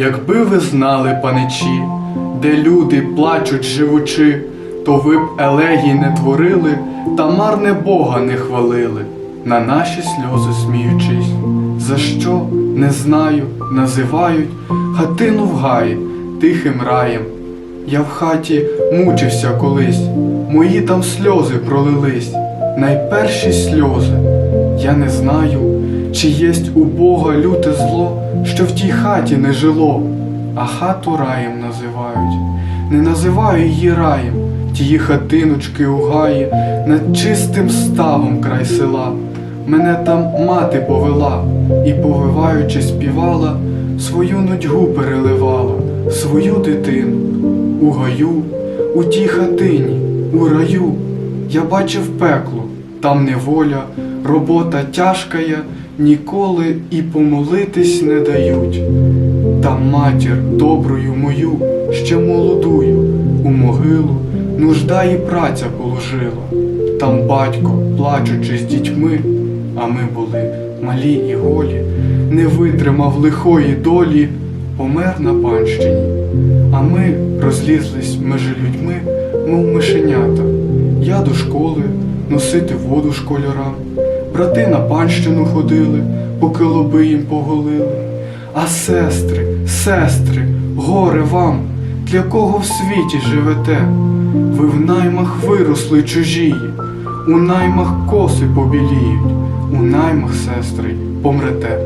Якби ви знали, паничі, де люди плачуть живучи, то ви б елегій не творили та марне Бога не хвалили, на наші сльози сміючись. За що не знаю, називають хатину в гаї тихим раєм. Я в хаті мучився колись, мої там сльози пролились, найперші сльози. Я не знаю, чи єсть у Бога люте зло, що в тій хаті не жило, а хату раєм називають. Не називаю її раєм, тії хатиночки у гаї, над чистим ставом край села. Мене там мати повела і, повиваючи, співала, свою нудьгу переливала, свою дитину. У гаю, у тій хатині, у раю, я бачив пекло, там неволя, робота тяжкая, ніколи і помолитись не дають. Там матір доброю мою, ще молодую, у могилу нужда і праця положила. Там батько, плачучи з дітьми, а ми були малі і голі, не витримав лихої долі, помер на панщині. А ми розлізлись межі людьми, мов мишенята. Я до школи носити воду школярам. Брати на панщину ходили, поки лоби їм поголили. А сестри, сестри, горе вам, для кого в світі живете? Ви в наймах виросли чужії, у наймах коси побіліють, у наймах, сестри, помрете.